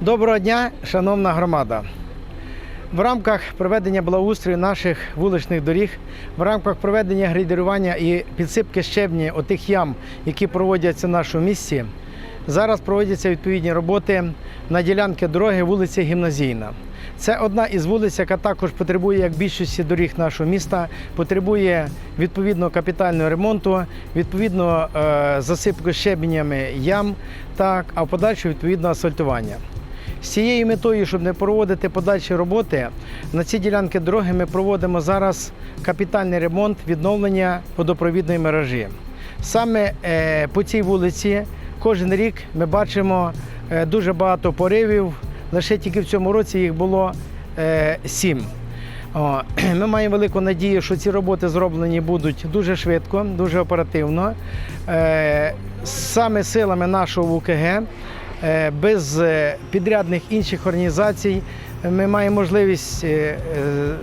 Доброго дня, шановна громада. В рамках проведення благоустрою наших вуличних доріг, в рамках проведення грейдерування і підсипки щебні отих ям, які проводяться в нашому місті, зараз проводяться відповідні роботи на ділянки дороги вулиця Гімназійна. Це одна із вулиць, яка також потребує, як більшості доріг нашого міста, потребує відповідного капітального ремонту, відповідно е, засипку щебенями ям, так, а в подальшому відповідно асфальтування. З цією метою, щоб не проводити подальші роботи, на ці ділянки дороги ми проводимо зараз капітальний ремонт відновлення водопровідної мережі. Саме е, по цій вулиці кожен рік ми бачимо дуже багато поривів. Лише тільки в цьому році їх було е, сім. Ми маємо велику надію, що ці роботи зроблені будуть дуже швидко, дуже оперативно. Е, Саме силами нашого УКГ, е, без е, підрядних інших організацій, ми маємо можливість е, е,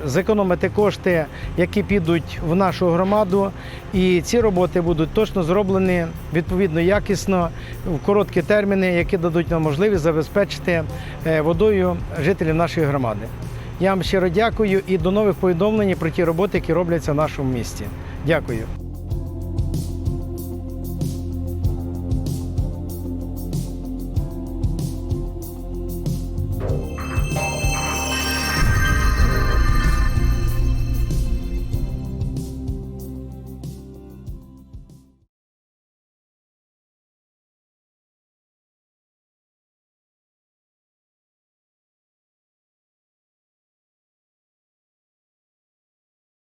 зекономити кошти, які підуть в нашу громаду. І ці роботи будуть точно зроблені відповідно якісно в короткі терміни, які дадуть нам можливість забезпечити е, водою жителів нашої громади. Я вам щиро дякую і до нових повідомлень про ті роботи, які робляться в нашому місті. Дякую.